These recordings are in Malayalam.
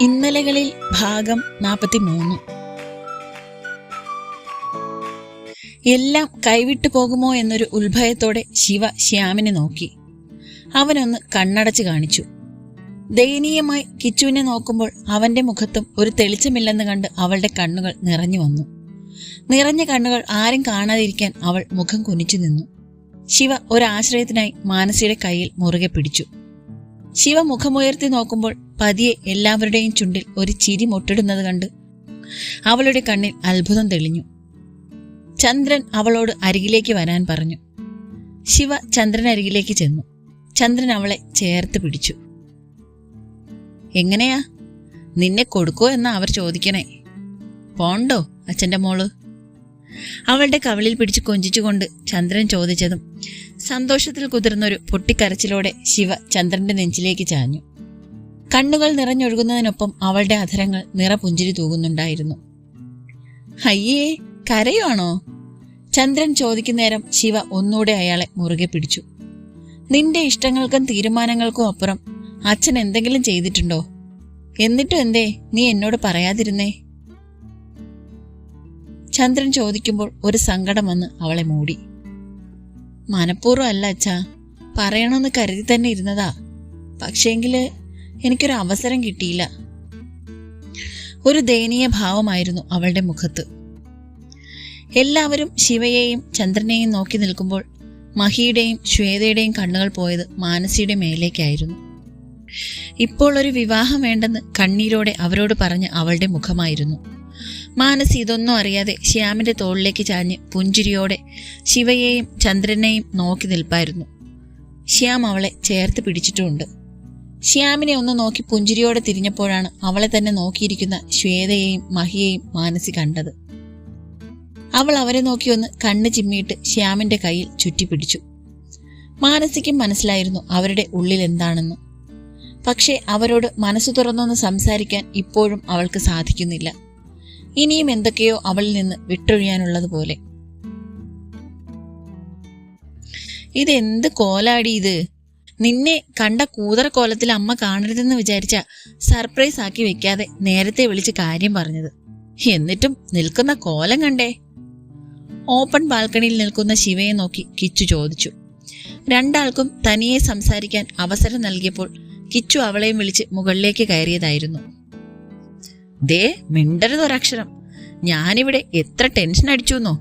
ഇന്നലകളിൽ ഭാഗം നാൽപ്പത്തി മൂന്ന് എല്ലാം കൈവിട്ടു പോകുമോ എന്നൊരു ഉത്ഭയത്തോടെ ശിവ ശ്യാമിനെ നോക്കി. അവനൊന്ന് കണ്ണടച്ച് കാണിച്ചു. ദയനീയമായി കിച്ചുവിനെ നോക്കുമ്പോൾ അവന്റെ മുഖത്തും ഒരു തെളിച്ചമില്ലെന്ന് കണ്ട് അവളുടെ കണ്ണുകൾ നിറഞ്ഞു വന്നു. നിറഞ്ഞ കണ്ണുകൾ ആരും കാണാതിരിക്കാൻ അവൾ മുഖം കുനിച്ചു നിന്നു. ശിവ ഒരാശ്രയത്തിനായി മാനസിയുടെ കയ്യിൽ മുറുകെ പിടിച്ചു. ശിവ മുഖമുയർത്തി നോക്കുമ്പോൾ പതിയെ എല്ലാവരുടെയും ചുണ്ടിൽ ഒരു ചിരി മുട്ടിടുന്നത് കണ്ട് അവളുടെ കണ്ണിൽ അത്ഭുതം തെളിഞ്ഞു. ചന്ദ്രൻ അവളോട് അരികിലേക്ക് വരാൻ പറഞ്ഞു. ശിവ ചന്ദ്രൻ അരികിലേക്ക് ചെന്നു. ചന്ദ്രൻ അവളെ ചേർത്ത് പിടിച്ചു. എങ്ങനെയാ? നിന്നെ കൊടുക്കോ എന്നാ അവർ ചോദിക്കണേ. പോണ്ടോ അച്ഛന്റെ മോൾ? അവളുടെ കവിളിൽ പിടിച്ച് കൊഞ്ചിച്ചുകൊണ്ട് ചന്ദ്രൻ ചോദിച്ചതും സന്തോഷത്തിൽ കുതിർന്നൊരു പൊട്ടിക്കരച്ചിലോടെ ശിവ ചന്ദ്രന്റെ നെഞ്ചിലേക്ക് ചാഞ്ഞു. കണ്ണുകൾ നിറഞ്ഞൊഴുകുന്നതിനൊപ്പം അവളുടെ അധരങ്ങൾ നിറപുഞ്ചിരി തൂകുന്നുണ്ടായിരുന്നു. അയ്യേ കരയുവാണോ? ചന്ദ്രൻ ചോദിക്കുന്നേരം ശിവ ഒന്നുകൂടെ അയാളെ മുറുകെ പിടിച്ചു. നിന്റെ ഇഷ്ടങ്ങൾക്കും തീരുമാനങ്ങൾക്കും അപ്പുറം അച്ഛൻ എന്തെങ്കിലും ചെയ്തിട്ടുണ്ടോ? എന്നിട്ടും എന്തേ നീ എന്നോട് പറയാതിരുന്നേ? ചന്ദ്രൻ ചോദിക്കുമ്പോൾ ഒരു സങ്കടം വന്ന് അവളെ മൂടി. മനഃപൂർവം അല്ല അച്ഛാ പറയണമെന്ന് കരുതി തന്നെ ഇരുന്നതാ. പക്ഷേങ്കിൽ എനിക്കൊരു അവസരം കിട്ടിയില്ല. ഒരു ദയനീയ ഭാവമായിരുന്നു അവളുടെ മുഖത്ത്. എല്ലാവരും ശിവയെയും ചന്ദ്രനെയും നോക്കി നിൽക്കുമ്പോൾ മഹിയുടെയും ശ്വേതയുടെയും കണ്ണുകൾ പോയത് മാനസിയുടെ മേലേക്കായിരുന്നു. ഇപ്പോൾ ഒരു വിവാഹം വേണ്ടെന്ന് കണ്ണീരോടെ അവരോട് പറഞ്ഞ അവളുടെ മുഖമായിരുന്നു. മാനസി ഇതൊന്നും അറിയാതെ ശ്യാമിന്റെ തോളിലേക്ക് ചാഞ്ഞ് പുഞ്ചിരിയോടെ ശിവയെയും ചന്ദ്രനെയും നോക്കി നിൽപ്പായിരുന്നു. ശ്യാം അവളെ ചേർത്ത് പിടിച്ചിട്ടുമുണ്ട് ശ്യാമിനെ ഒന്ന് നോക്കി പുഞ്ചിരിയോടെ തിരിഞ്ഞപ്പോഴാണ് അവളെ തന്നെ നോക്കിയിരിക്കുന്ന ശ്വേതയെയും മഹിയെയും മാനസി കണ്ടത്. അവൾ അവരെ നോക്കി ഒന്ന് കണ്ണ് ചിമ്മിയിട്ട് ശ്യാമിന്റെ കയ്യിൽ ചുറ്റിപ്പിടിച്ചു. മാനസിക്കും മനസ്സിലായിരുന്നു അവരുടെ ഉള്ളിൽ എന്താണെന്ന്. പക്ഷേ അവരോട് മനസ്സു തുറന്നൊന്ന് സംസാരിക്കാൻ ഇപ്പോഴും അവൾക്ക് സാധിക്കുന്നില്ല. ഇനിയും എന്തൊക്കെയോ അവളിൽ നിന്ന് വിട്ടൊഴിയാനുള്ളതുപോലെ ഇതെന്ത് കോലാടി ഇത്? നിന്നെ കണ്ട കൂതറ കോലത്തിൽ അമ്മ കാണരുതെന്ന് വിചാരിച്ച സർപ്രൈസ് ആക്കി വെക്കാതെ നേരത്തെ വിളിച്ച് കാര്യം പറഞ്ഞത്. എന്നിട്ടും നിൽക്കുന്ന കോലം കണ്ടേ? ഓപ്പൺ ബാൽക്കണിയിൽ നിൽക്കുന്ന ശിവയെ നോക്കി കിച്ചു ചോദിച്ചു. രണ്ടാൾക്കും തനിയെ സംസാരിക്കാൻ അവസരം നൽകിയപ്പോൾ കിച്ചു അവളെയും വിളിച്ച് മുകളിലേക്ക് കയറിയതായിരുന്നു. ദേ മിണ്ടരുത് മിണ്ടരുതൊരക്ഷരം ഞാനിവിടെ എത്ര ടെൻഷൻ അടിച്ചുവെന്നോ.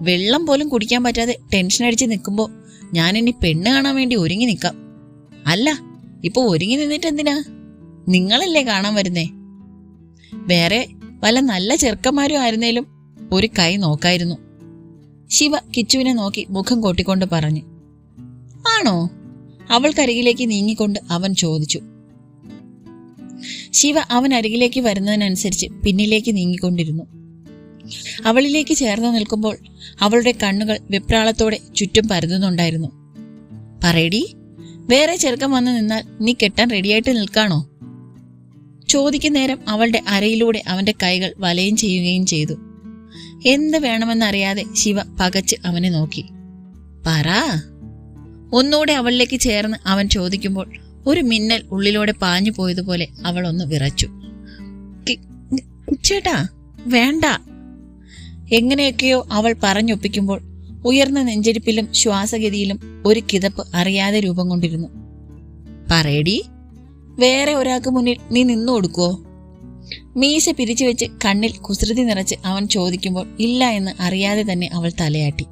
വെള്ളം പോലും കുടിക്കാൻ പറ്റാതെ ടെൻഷൻ അടിച്ച് നിൽക്കുമ്പോൾ ഞാൻ ഇനി പെണ്ണ് കാണാൻ വേണ്ടി ഒരുങ്ങി നിൽക്കാം. അല്ല ഇപ്പൊ ഒരുങ്ങി നിന്നിട്ട് എന്തിനാ? നിങ്ങളല്ലേ കാണാൻ വരുന്നേ? വേറെ പല നല്ല ചെറുക്കന്മാരും ആയിരുന്നേലും ഒരു കൈ നോക്കായിരുന്നു. ശിവ കിച്ചുവിനെ നോക്കി മുഖം കൊട്ടിക്കൊണ്ട് പറഞ്ഞു. ആണോ? അവൾക്കരികിലേക്ക് നീങ്ങിക്കൊണ്ട് അവൻ ചോദിച്ചു. ശിവ അവൻ അരികിലേക്ക് വരുന്നതിനനുസരിച്ച് പിന്നിലേക്ക് നീങ്ങിക്കൊണ്ടിരുന്നു. അവളിലേക്ക് ചേർന്ന് നിൽക്കുമ്പോൾ അവളുടെ കണ്ണുകൾ വെപ്രാളത്തോടെ ചുറ്റും പരതുന്നുണ്ടായിരുന്നു പറയടി വേറെ ചെറുക്കം വന്ന് നിന്നാൽ നീ കെട്ടാൻ റെഡിയായിട്ട് നിൽക്കാണോ? ചോദിക്കുന്നേരം അവളുടെ അരയിലൂടെ അവന്റെ കൈകൾ വലയം ചെയ്യുകയും ചെയ്തു. എന്ത് വേണമെന്നറിയാതെ ശിവ പകച്ച് അവനെ നോക്കി. പറ. ഒന്നുകൂടെ അവളിലേക്ക് ചേർന്ന് അവൻ ചോദിക്കുമ്പോൾ ഒരു മിന്നൽ ഉള്ളിലൂടെ പാഞ്ഞു പോയതുപോലെ അവൾ ഒന്ന് വിറച്ചു. "കി- ചേട്ടാ വേണ്ട. എങ്ങനെയൊക്കെയോ അവൾ പറഞ്ഞൊപ്പിക്കുമ്പോൾ ഉയർന്ന നെഞ്ചരിപ്പിലും ശ്വാസഗതിയിലും ഒരു കിതപ്പ് അറിയാതെ രൂപം കൊണ്ടിരുന്നു. പറയടി വേറെ ഒരാൾക്ക് മുന്നിൽ നീ നിന്നു കൊടുക്കുവോ? മീശ പിരിച്ചു വെച്ച് കണ്ണിൽ കുസൃതി നിറച്ച് അവൻ ചോദിക്കുമ്പോൾ ഇല്ല എന്ന് അറിയാതെ തന്നെ അവൾ തലയാട്ടി.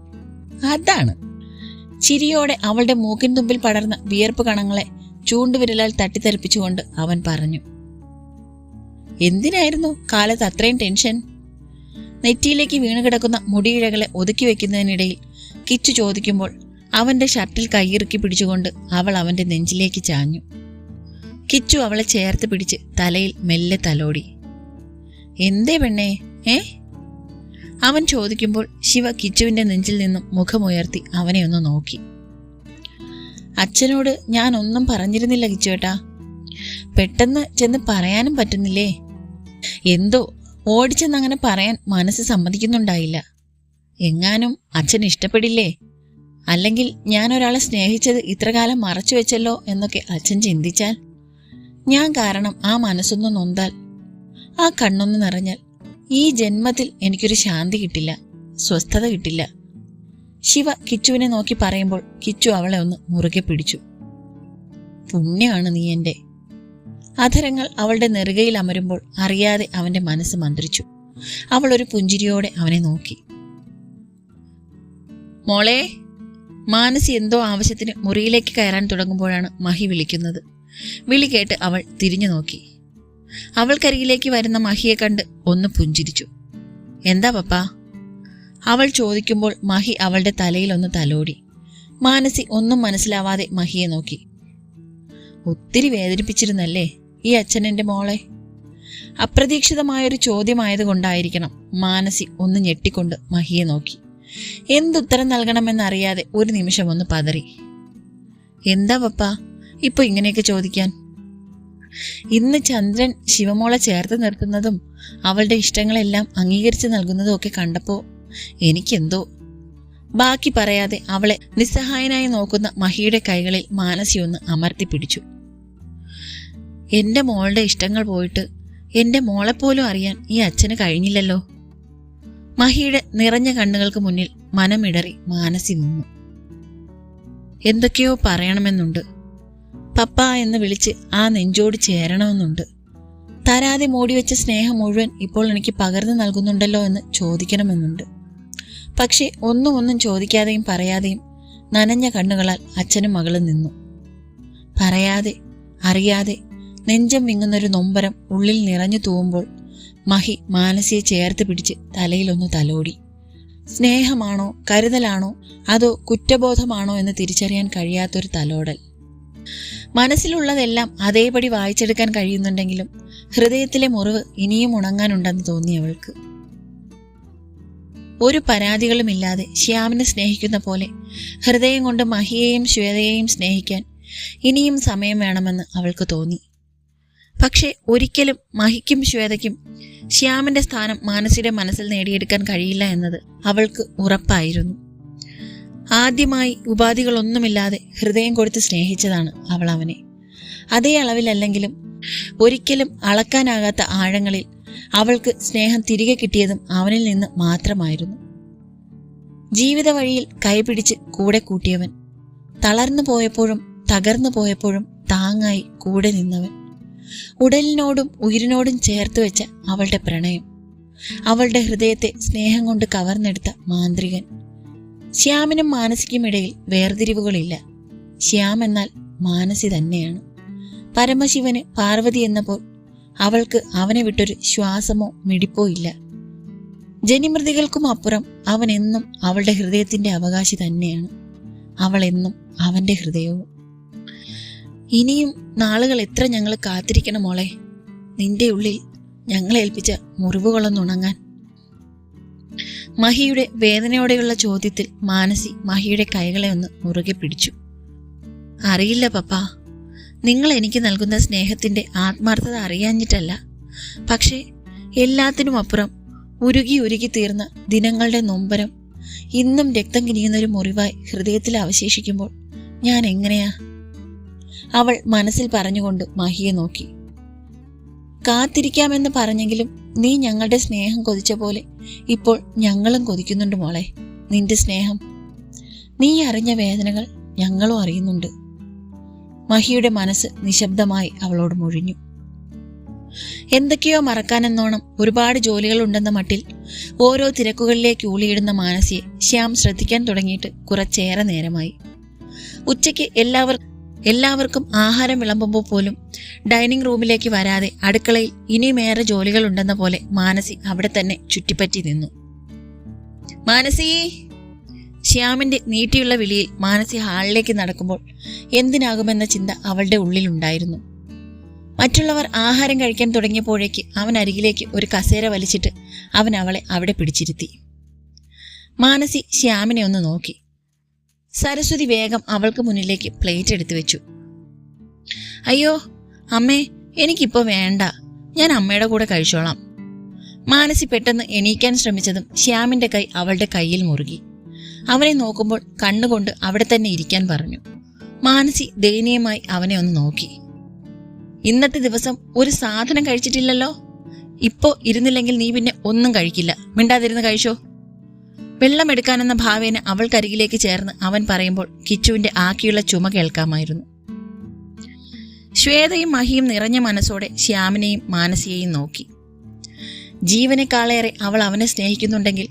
അതാണ്. ചിരിയോടെ അവളുടെ മൂക്കിൻ തുമ്പിൽ പടർന്ന വിയർപ്പ് കണങ്ങളെ ചൂണ്ടുവിരലാൽ തട്ടിത്തെറിപ്പിച്ചുകൊണ്ട് അവൻ പറഞ്ഞു എന്തിനായിരുന്നു കാലത്ത് അത്രയും ടെൻഷൻ? നെറ്റിയിലേക്ക് വീണ് കിടക്കുന്ന മുടിയിഴകളെ ഒതുക്കി വെക്കുന്നതിനിടയിൽ കിച്ചു ചോദിക്കുമ്പോൾ അവന്റെ ഷർട്ടിൽ കൈയിറുക്കി പിടിച്ചുകൊണ്ട് അവൾ അവന്റെ നെഞ്ചിലേക്ക് ചാഞ്ഞു. കിച്ചു അവളെ ചേർത്ത് പിടിച്ച് തലയിൽ മെല്ലെ തലോടി. എന്തേ പെണ്ണേ ഏ? അവൻ ചോദിക്കുമ്പോൾ ശിവ കിച്ചുവിന്റെ നെഞ്ചിൽ നിന്നും മുഖമുയർത്തി അവനെ ഒന്ന് നോക്കി. അച്ഛനോട് ഞാൻ ഒന്നും പറഞ്ഞിരുന്നില്ല കിച്ചുവേട്ടാ. പെട്ടെന്ന് ചെന്ന് പറയാനും പറ്റുന്നില്ലേ? എന്തോ ഓടിച്ചെന്ന് അങ്ങനെ പറയാൻ മനസ്സ് സമ്മതിക്കുന്നുണ്ടായില്ല. എങ്ങാനും അച്ഛൻ ഇഷ്ടപ്പെടില്ലേ? അല്ലെങ്കിൽ ഞാൻ ഒരാളെ സ്നേഹിച്ചത് ഇത്രകാലം മറച്ചു വെച്ചല്ലോ എന്നൊക്കെ അച്ഛൻ ചിന്തിച്ചാൽ ഞാൻ കാരണം ആ മനസ്സൊന്ന് നൊന്താൽ ആ കണ്ണൊന്ന് നിറഞ്ഞാൽ ഈ ജന്മത്തിൽ എനിക്കൊരു ശാന്തി കിട്ടില്ല സ്വസ്ഥത കിട്ടില്ല. ശിവ കിച്ചുവിനെ നോക്കി പറയുമ്പോൾ കിച്ചു അവളെ ഒന്ന് മുറുകെ പിടിച്ചു. പുണ്യാണ് നീ എന്റെ അധരങ്ങൾ അവളുടെ നെറുകയിൽ അമരുമ്പോൾ അറിയാതെ അവന്റെ മനസ്സ് മന്ത്രിച്ചു. അവൾ ഒരു പുഞ്ചിരിയോടെ അവനെ നോക്കി. മോളെ മാനസി എന്തോ ആവശ്യത്തിന് മുറിയിലേക്ക് കയറാൻ തുടങ്ങുമ്പോഴാണ് മഹി വിളിക്കുന്നത്. വിളി കേട്ട് അവൾ തിരിഞ്ഞു നോക്കി. അവൾക്കരികിലേക്ക് വരുന്ന മഹിയെ കണ്ട് ഒന്ന് പുഞ്ചിരിച്ചു. എന്താ പപ്പാ? അവൾ ചോദിക്കുമ്പോൾ മഹി അവളുടെ തലയിൽ ഒന്ന് തലോടി. മാനസി ഒന്നും മനസ്സിലാവാതെ മഹിയെ നോക്കി. ഒത്തിരി വേദനിപ്പിച്ചിരുന്നല്ലേ ഈ അച്ഛനെന്റെ മോളെ? അപ്രതീക്ഷിതമായൊരു ചോദ്യമായതുകൊണ്ടായിരിക്കണം മാനസി ഒന്ന് ഞെട്ടിക്കൊണ്ട് മഹിയെ നോക്കി. എന്തുത്തരം നൽകണമെന്നറിയാതെ ഒരു നിമിഷം ഒന്ന് പതറി. എന്താ പപ്പ? ഇപ്പൊ ഇങ്ങനെയൊക്കെ ചോദിക്കാൻ? ഇന്ന് ചന്ദ്രൻ ശിവമോളെ ചേർത്ത് നിർത്തുന്നതും അവളുടെ ഇഷ്ടങ്ങളെല്ലാം അംഗീകരിച്ച് നൽകുന്നതും ഒക്കെ കണ്ടപ്പോ എനിക്കെന്തോ? ബാക്കി പറയാതെ അവളെ നിസ്സഹായനായി നോക്കുന്ന മഹിയുടെ കൈകളിൽ മാനസിയൊന്ന് അമർത്തി പിടിച്ചു. എന്റെ മോളുടെ ഇഷ്ടങ്ങൾ പോയിട്ട് എന്റെ മോളെപ്പോലും അറിയാൻ ഈ അച്ഛന് കഴിഞ്ഞില്ലല്ലോ. മഹിയുടെ നിറഞ്ഞ കണ്ണുകൾക്ക് മുന്നിൽ മനമിടറി മാനസി നിന്നു. എന്തൊക്കെയോ പറയണമെന്നുണ്ട്. പപ്പ എന്ന് വിളിച്ച് ആ നെഞ്ചോട് ചേരണമെന്നുണ്ട്. തരാതെ മൂടിവെച്ച സ്നേഹം മുഴുവൻ ഇപ്പോൾ എനിക്ക് പകർന്നു നൽകുന്നുണ്ടല്ലോ എന്ന് ചോദിക്കണമെന്നുണ്ട്. പക്ഷെ ഒന്നും ഒന്നും ചോദിക്കാതെയും പറയാതെയും നനഞ്ഞ കണ്ണുകളാൽ അച്ഛനും മകളും നിന്നു. പറയാതെ അറിയാതെ നെഞ്ചം വിങ്ങുന്നൊരു നൊമ്പരം ഉള്ളിൽ നിറഞ്ഞു തൂവുമ്പോൾ മഹി മാനസിയെ ചേർത്ത് പിടിച്ച് തലയിലൊന്ന് തലോടി. സ്നേഹമാണോ കരുതലാണോ അതോ കുറ്റബോധമാണോ എന്ന് തിരിച്ചറിയാൻ കഴിയാത്തൊരു തലോടൽ. മനസ്സിലുള്ളതെല്ലാം അതേപടി വായിച്ചെടുക്കാൻ കഴിയുന്നുണ്ടെങ്കിലും ഹൃദയത്തിലെ മുറിവ് ഇനിയും ഉണങ്ങാനുണ്ടെന്ന് തോന്നി അവൾക്ക് ഒരു പരാതികളുമില്ലാതെ ശ്യാമിനെ സ്നേഹിക്കുന്ന പോലെ ഹൃദയം കൊണ്ട് മഹിയെയും ശ്വേതയെയും സ്നേഹിക്കാൻ ഇനിയും സമയം വേണമെന്ന് അവൾക്ക് തോന്നി. പക്ഷെ ഒരിക്കലും മഹിക്കും ശ്വേതയ്ക്കും ശ്യാമിന്റെ സ്ഥാനം മാനസിയുടെ മനസ്സിൽ നേടിയെടുക്കാൻ കഴിയില്ല എന്നത് അവൾക്ക് ഉറപ്പായിരുന്നു. ആദ്യമായി ഉപാധികളൊന്നുമില്ലാതെ ഹൃദയം കൊടുത്ത് സ്നേഹിച്ചതാണ് അവൾ അവനെ. അതേ അളവിലല്ലെങ്കിലും ഒരിക്കലും അളക്കാനാകാത്ത ആഴങ്ങളിൽ അവൾക്ക് സ്നേഹം തിരികെ കിട്ടിയതും അവനിൽ നിന്ന് മാത്രമായിരുന്നു. ജീവിത വഴിയിൽ കൈപിടിച്ച് കൂടെ കൂട്ടിയവൻ തളർന്നു പോയപ്പോഴും തകർന്നു പോയപ്പോഴും താങ്ങായി കൂടെ നിന്നവൻ ഉടലിനോടും ഉയിരിനോടും ചേർത്ത് വെച്ച അവളുടെ പ്രണയം അവളുടെ ഹൃദയത്തെ സ്നേഹം കൊണ്ട് കവർന്നെടുത്ത മാന്ത്രികൻ. ശ്യാമിനും മാനസിക്കുമിടയിൽ വേർതിരിവുകളില്ല. ശ്യാം എന്നാൽ മാനസി തന്നെയാണ്. പരമശിവന് പാർവതി എന്നപ്പോൾ അവൾക്ക് അവനെ വിട്ടൊരു ശ്വാസമോ മിടിപ്പോ ഇല്ല. ജനിമൃതികൾക്കും അപ്പുറം അവൻ എന്നും അവളുടെ ഹൃദയത്തിന്റെ അവകാശി തന്നെയാണ്. അവൾ എന്നും അവന്റെ ഹൃദയവും. ഇനിയും നാളുകൾ എത്ര ഞങ്ങൾ കാത്തിരിക്കണം മോളെ? നിന്റെ ഉള്ളിൽ ഞങ്ങളെ ഏൽപ്പിച്ച മുറിവുകളൊന്നും ഉണങ്ങാൻ. മഹിയുടെ വേദനയോടെയുള്ള ചോദ്യത്തിൽ മാനസി മഹിയുടെ കൈകളെ ഒന്ന് മുറുകെ പിടിച്ചു. അറിയില്ല പപ്പ. നിങ്ങൾ എനിക്ക് നൽകുന്ന സ്നേഹത്തിന്റെ ആത്മാർത്ഥത അറിയാഞ്ഞിട്ടല്ല. പക്ഷേ എല്ലാത്തിനും അപ്പുറം ഉരുകി ഉരുകി തീർന്ന ദിനങ്ങളുടെ നൊമ്പരം ഇന്നും രക്തം കിനിയുന്നൊരു മുറിവായി ഹൃദയത്തിൽ അവശേഷിക്കുമ്പോൾ ഞാൻ എങ്ങനെയാ? അവൾ മനസ്സിൽ പറഞ്ഞുകൊണ്ട് മഹിയെ നോക്കി. കാത്തിരിക്കാമെന്ന് പറഞ്ഞെങ്കിലും നീ ഞങ്ങളുടെ സ്നേഹം കൊതിച്ച പോലെ ഇപ്പോൾ ഞങ്ങളും കൊതിക്കുന്നുണ്ട് മോളെ. നിന്റെ സ്നേഹം. നീ അറിഞ്ഞ വേദനകൾ ഞങ്ങളും അറിയുന്നുണ്ട്. മഹിയുടെ മനസ്സ് നിശബ്ദമായി അവളോട് മുഴിഞ്ഞു. എന്തൊക്കെയോ മറക്കാനെന്നോണം ഒരുപാട് ജോലികളുണ്ടെന്ന മട്ടിൽ ഓരോ തിരക്കുകളിലേക്ക് ഊളിയിടുന്ന മാനസിയെ ശ്യാം ശ്രദ്ധിക്കാൻ തുടങ്ങിയിട്ട് കുറച്ചേറെ നേരമായി. ഉച്ചയ്ക്ക് എല്ലാവർ എല്ലാവർക്കും ആഹാരം വിളമ്പുമ്പോൾ പോലും ഡൈനിങ് റൂമിലേക്ക് വരാതെ അടുക്കളയിൽ ഇനിയുമേറെ ജോലികളുണ്ടെന്ന പോലെ മാനസി അവിടെ തന്നെ ചുറ്റിപ്പറ്റി നിന്നു. മാനസി! ശ്യാമിന്റെ നീട്ടിയുള്ള വിളിയിൽ മാനസി ഹാളിലേക്ക് നടക്കുമ്പോൾ എന്തിനാകുമെന്ന ചിന്ത അവളുടെ ഉള്ളിലുണ്ടായിരുന്നു. മറ്റുള്ളവർ ആഹാരം കഴിക്കാൻ തുടങ്ങിയപ്പോഴേക്ക് അവൻ അരികിലേക്ക് ഒരു കസേര വലിച്ചിട്ട് അവൻ അവളെ അവിടെ പിടിച്ചിരുത്തി. മാനസി ശ്യാമിനെ ഒന്ന് നോക്കി. സരസ്വതി വേഗം അവൾക്ക് മുന്നിലേക്ക് പ്ലേറ്റ് എടുത്തു വെച്ചു. അയ്യോ അമ്മേ എനിക്കിപ്പോ വേണ്ട. ഞാൻ അമ്മയുടെ കൂടെ കഴിച്ചോളാം. മാനസി പെട്ടെന്ന് എണീക്കാൻ ശ്രമിച്ചതും ശ്യാമിന്റെ കൈ അവളുടെ കയ്യിൽ മുറുകി. അവനെ നോക്കുമ്പോൾ കണ്ണുകൊണ്ട് അവിടെ തന്നെ ഇരിക്കാൻ പറഞ്ഞു. മാനസി ദയനീയമായി അവനെ ഒന്ന് നോക്കി. ഇന്നത്തെ ദിവസം ഒരു സാധനം കഴിച്ചിട്ടില്ലല്ലോ? ഇപ്പോ ഇരുന്നില്ലെങ്കിൽ നീ പിന്നെ ഒന്നും കഴിക്കില്ല. മിണ്ടാതിരുന്ന് കഴിച്ചോ? വെള്ളം എടുക്കാനെന്ന ഭാവേന അവൾക്കരികിലേക്ക് ചേർന്ന് അവൻ പറയുമ്പോൾ കിച്ചുവിന്റെ ആക്കിയുള്ള ചുമ കേൾക്കാമായിരുന്നു. ശ്വേതയും മഹിയും നിറഞ്ഞ മനസ്സോടെ ശ്യാമിനെയും മാനസിയെയും നോക്കി. ജീവനേക്കാളേറെ അവൾ അവനെ സ്നേഹിക്കുന്നുണ്ടെങ്കിൽ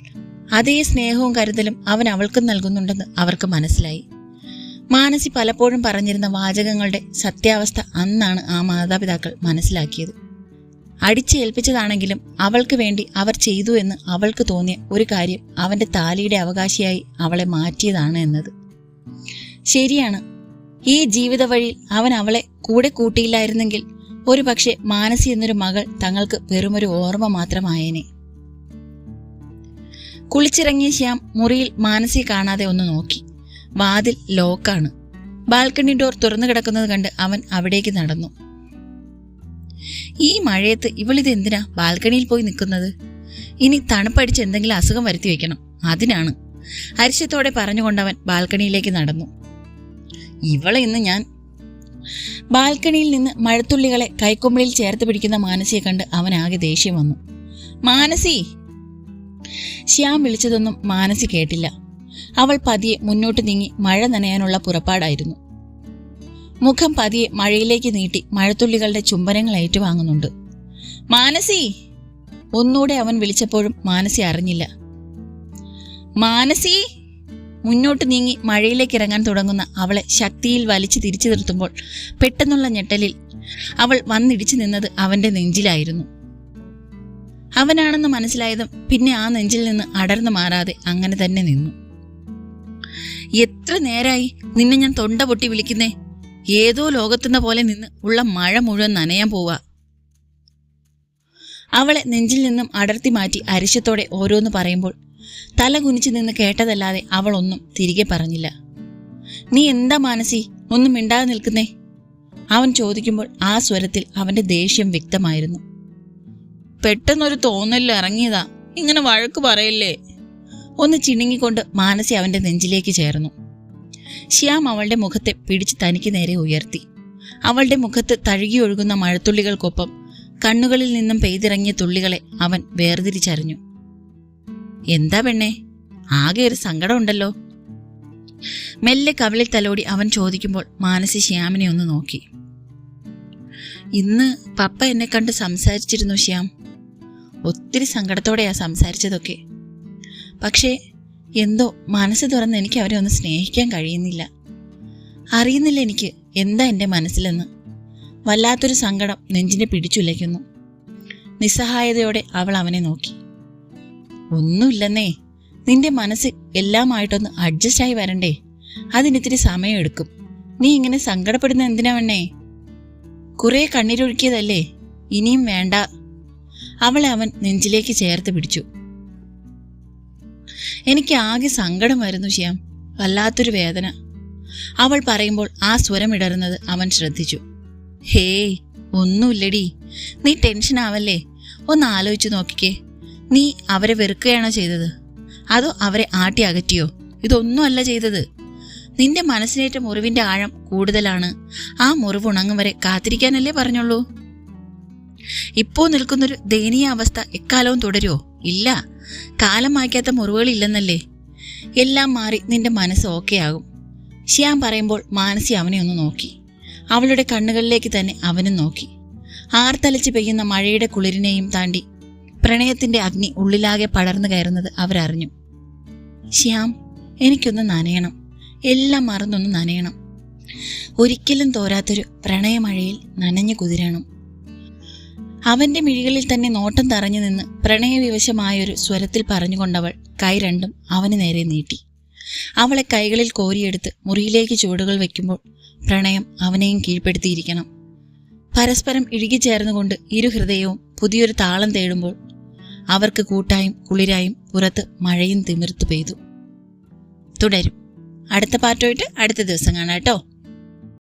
അതേ സ്നേഹവും കരുതലും അവൻ അവൾക്കും നൽകുന്നുണ്ടെന്ന് അവർക്ക് മനസ്സിലായി. മാനസി പലപ്പോഴും പറഞ്ഞിരുന്ന വാചകങ്ങളുടെ സത്യാവസ്ഥ അന്നാണ് ആ മാതാപിതാക്കൾ മനസ്സിലാക്കിയത്. അടിച്ചേൽപ്പിച്ചതാണെങ്കിലും അവൾക്ക് വേണ്ടി അവർ ചെയ്തു എന്ന് അവൾക്ക് തോന്നിയ ഒരു കാര്യം അവന്റെ താലിയുടെ അവകാശിയായി അവളെ മാറ്റിയതാണ് എന്നത്. ശരിയാണ്. ഈ ജീവിത വഴിയിൽ അവൻ അവളെ കൂടെ കൂട്ടിയില്ലായിരുന്നെങ്കിൽ ഒരു പക്ഷേ മാനസി എന്നൊരു മകൾ തങ്ങൾക്ക് വെറുമൊരു ഓർമ്മ മാത്രമായേനെ. കുളിച്ചിറങ്ങിയ ശ്യാം മുറിയിൽ മാനസി കാണാതെ ഒന്ന് നോക്കി. വാതിൽ ലോക്കാണ്. ബാൽക്കണി ഡോർ തുറന്നു കിടക്കുന്നത് കണ്ട് അവൻ അവിടേക്ക് നടന്നു. ഈ മഴയത്ത് ഇവളിത് എന്തിനാ ബാൽക്കണിയിൽ പോയി നിൽക്കുന്നത്? ഇനി തണുപ്പടിച്ച് എന്തെങ്കിലും അസുഖം വരുത്തി വെക്കണം. അതിനാണ്. അരിശത്തോടെ പറഞ്ഞുകൊണ്ടവൻ ബാൽക്കണിയിലേക്ക് നടന്നു. ഇവളെ ഇന്ന് ഞാൻ ബാൽക്കണിയിൽ നിന്ന് മഴത്തുള്ളികളെ കൈക്കൊമ്പിളിൽ ചേർത്ത് പിടിക്കുന്ന മാനസിയെ കണ്ട് അവൻ ആകെ ദേഷ്യം വന്നു. മാനസി! ശ്യാം വിളിച്ചതൊന്നും മാനസി കേട്ടില്ല. അവൾ പതിയെ മുന്നോട്ട് നീങ്ങി മഴ നനയാനുള്ള പുറപ്പാടായിരുന്നു. മുഖം പതിയെ മഴയിലേക്ക് നീട്ടി മഴത്തുള്ളികളുടെ ചുംബനങ്ങൾ ഏറ്റുവാങ്ങുന്നുണ്ട്. മാനസി! ഒന്നുകൂടെ അവൻ വിളിച്ചപ്പോഴും മാനസി അറിഞ്ഞില്ല. മാനസി! മുന്നോട്ട് നീങ്ങി മഴയിലേക്ക് ഇറങ്ങാൻ തുടങ്ങുന്ന അവളെ ശക്തിയിൽ വലിച്ചു തിരിച്ചു നിർത്തുമ്പോൾ പെട്ടെന്നുള്ള ഞെട്ടലിൽ അവൾ വന്നിടിച്ചു നിന്നത് അവന്റെ നെഞ്ചിലായിരുന്നു. അവനാണെന്ന് മനസ്സിലായതും പിന്നെ ആ നെഞ്ചിൽ നിന്ന് അടർന്നു മാറാതെ അങ്ങനെ തന്നെ നിന്നു. എത്ര നേരായി നിന്നെ ഞാൻ തൊണ്ട പൊട്ടി വിളിക്കുന്നേ? ഏതോ ലോകത്തുന്ന പോലെ നിന്ന് ഉള്ള മഴ മുഴുവൻ നനയാൻ പോവാ. അവളെ നെഞ്ചിൽ നിന്നും അടർത്തി മാറ്റി അരിശത്തോടെ ഓരോന്ന് പറയുമ്പോൾ തല കുനിച്ചു നിന്ന് കേട്ടതല്ലാതെ അവൾ ഒന്നും തിരികെ പറഞ്ഞില്ല. നീ എന്താ മാനസി? ഒന്നും മിണ്ടാതെ നിൽക്കുന്നേ? അവൻ ചോദിക്കുമ്പോൾ ആ സ്വരത്തിൽ അവന്റെ ദേഷ്യം വ്യക്തമായിരുന്നു. പെട്ടെന്നൊരു തോന്നലിൽ ഇറങ്ങിയതാ. ഇങ്ങനെ വഴക്ക് പറയല്ലേ. ഒന്ന് ചിണുങ്ങിക്കൊണ്ട് മാനസി അവന്റെ നെഞ്ചിലേക്ക് ചേർന്നു. ശ്യാം അവളുടെ മുഖത്തെ പിടിച്ച് തനിക്ക് നേരെ ഉയർത്തി. അവളുടെ മുഖത്ത് തഴുകിയൊഴുകുന്ന മഴത്തുള്ളികൾക്കൊപ്പം കണ്ണുകളിൽ നിന്നും പെയ്തിറങ്ങിയ തുള്ളികളെ അവൻ വേർതിരിച്ചറിഞ്ഞു. എന്താ പെണ്ണേ? ആകെ ഒരു സങ്കടമുണ്ടല്ലോ. മെല്ലെ കവിളിൽ തലോടി അവൻ ചോദിക്കുമ്പോൾ മാനസി ശ്യാമിനെ ഒന്ന് നോക്കി. ഇന്ന് പപ്പ എന്നെ കണ്ട് സംസാരിച്ചിരുന്നു ശ്യാം. ഒത്തിരി സങ്കടത്തോടെയാ സംസാരിച്ചതൊക്കെ. പക്ഷേ എന്തോ മനസ്സ് തുറന്ന് എനിക്ക് അവരെ ഒന്ന് സ്നേഹിക്കാൻ കഴിയുന്നില്ല. അറിയുന്നില്ല എനിക്ക് എന്താ എന്റെ മനസ്സിലെന്ന്. വല്ലാത്തൊരു സങ്കടം നെഞ്ചിനെ പിടിച്ചുലയ്ക്കുന്നു. നിസ്സഹായതയോടെ അവൾ അവനെ നോക്കി. ഒന്നുമില്ലെന്നേ നിന്റെ മനസ്സ് എല്ലാമായിട്ടൊന്ന് അഡ്ജസ്റ്റായി വരണ്ടേ? അതിനിത്തിരി സമയമെടുക്കും നീ ഇങ്ങനെ സങ്കടപ്പെടുന്ന എന്തിനാ വേണേ കുറെ കണ്ണീരൊഴുക്കിയതല്ലേ? ഇനിയും വേണ്ട. അവളെ അവൻ നെഞ്ചിലേക്ക് ചേർത്ത് പിടിച്ചു. എനിക്ക് ആകെ സങ്കടം വരുന്നു ശ്യാം. വല്ലാത്തൊരു വേദന. അവൾ പറയുമ്പോൾ ആ സ്വരം ഇടറുന്നത് അവൻ ശ്രദ്ധിച്ചു. ഹേ ഒന്നുമില്ലടി. നീ ടെൻഷൻ ആവല്ലേ? ഒന്ന് ആലോചിച്ചു നോക്കിക്കേ. നീ അവരെ വെറുക്കുകയാണോ ചെയ്തത്? അതോ അവരെ ആട്ടി അകറ്റിയോ? ഇതൊന്നുമല്ല ചെയ്തത്. നിന്റെ മനസ്സിനേറ്റ മുറിവിന്റെ ആഴം കൂടുതലാണ്. ആ മുറിവ് ഉണങ്ങും വരെ കാത്തിരിക്കാനല്ലേ പറഞ്ഞുള്ളൂ? ഇപ്പോ നിൽക്കുന്നൊരു ദയനീയ അവസ്ഥ എക്കാലവും തുടരുമോ ഇല്ല. കാലം മായ്ക്കാത്ത മുറിവുകളില്ലെന്നല്ലേ? എല്ലാം മാറി നിന്റെ മനസ്സ് ഓക്കെ ആകും ശ്യാം പറയുമ്പോൾ മാനസി അവനെ ഒന്ന് നോക്കി. അവളുടെ കണ്ണുകളിലേക്ക് തന്നെ അവനും നോക്കി. ആർത്തലച്ച് പെയ്യുന്ന മഴയുടെ കുളിരിനെയും താണ്ടി പ്രണയത്തിന്റെ അഗ്നി ഉള്ളിലാകെ പടർന്നു കയറുന്നത് അവരറിഞ്ഞു. ശ്യാം എനിക്കൊന്ന് നനയണം. എല്ലാം മറന്നൊന്ന് നനയണം. ഒരിക്കലും തോരാത്തൊരു പ്രണയമഴയിൽ നനഞ്ഞു കുതിരണം. അവന്റെ മിഴികളിൽ തന്നെ നോട്ടം തറഞ്ഞു നിന്ന് പ്രണയവിവശമായൊരു സ്വരത്തിൽ പറഞ്ഞുകൊണ്ടവൾ കൈ രണ്ടും അവന് നേരെ നീട്ടി. അവളെ കൈകളിൽ കോരിയെടുത്ത് മുറിയിലേക്ക് ചുവടുകൾ വെക്കുമ്പോൾ പ്രണയം അവനെയും കീഴ്പ്പെടുത്തിയിരിക്കണം. പരസ്പരം ഇഴുകിച്ചേർന്നുകൊണ്ട് ഇരു ഹൃദയവും പുതിയൊരു താളം തേടുമ്പോൾ അവർക്ക് കൂട്ടായും കുളിരായും പുറത്ത് മഴയും തിമിർത്തു പെയ്തു. തുടരും. അടുത്ത പാർട്ടുമായിട്ട് അടുത്ത ദിവസം കാണാം കേട്ടോ.